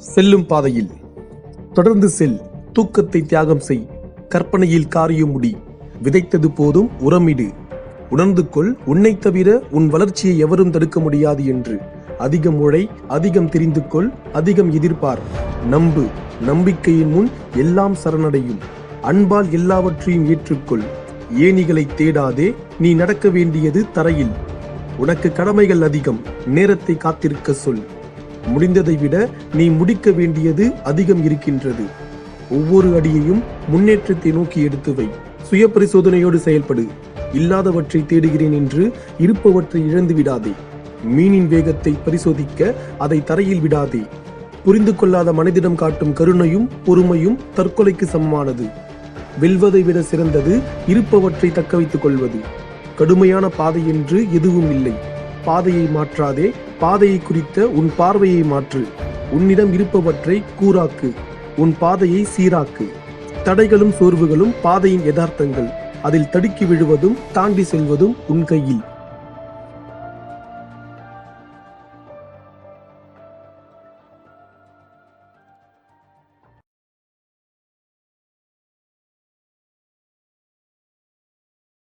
செல்லும் பாதையில். தொடர்ந்து செல் தூக்கத்தை தியாகம் செய். கற்பனையில் காரியம் முடி. விதைத்தது போதும் உரமிடு. உணர்ந்து கொள் உன்னைத் தவிர உன் வளர்ச்சியை எவரும் தடுக்க முடியாது என்று. அதிகம் உழை அதிகம் தெரிந்து கொள் அதிகம் எதிர்பார். நம்பு நம்பிக்கையின் முன் எல்லாம் சரணடையும். அன்பால் எல்லாவற்றையும் ஏற்றுக்கொள். ஏணிகளை தேடாதே நீ நடக்க வேண்டியது தரையில். உனக்கு கடமைகள் அதிகம் நேரத்தை காத்திருக்க சொல். முடிந்ததை விட நீ முடிக்க வேண்டியது அதிகம் இருக்கின்றது. ஒவ்வொரு அடியையும் முன்னேற்றத்தை நோக்கி எடுத்து வை. சுய பரிசோதனையோடு செயல்படு. இல்லாதவற்றை தேடுகிறேன் என்று இருப்பவற்றை இழந்து விடாதே. மீனின் வேகத்தை பரிசோதிக்க அதை தரையில் விடாதே. புரிந்து கொள்ளாத மனிதிடம் காட்டும் கருணையும் பொறுமையும் தற்கொலைக்கு சமமானது. வெல்வதை விட சிறந்தது இருப்பவற்றை தக்க வைத்துக் கொள்வது. கடுமையான பாதை என்று எதுவும் இல்லை. பாதையை மாற்றாதே பாதையை குறித்த உன் பார்வையை மாற்று. உன்னிடம் இருப்பவற்றை கூறாக்கு உன் பாதையை சீராக்கு. தடைகளும் சோர்வுகளும் பாதையின் யதார்த்தங்கள். அதில் தடுக்கி விழுவதும் தாண்டி செல்வதும் உன் கையில்.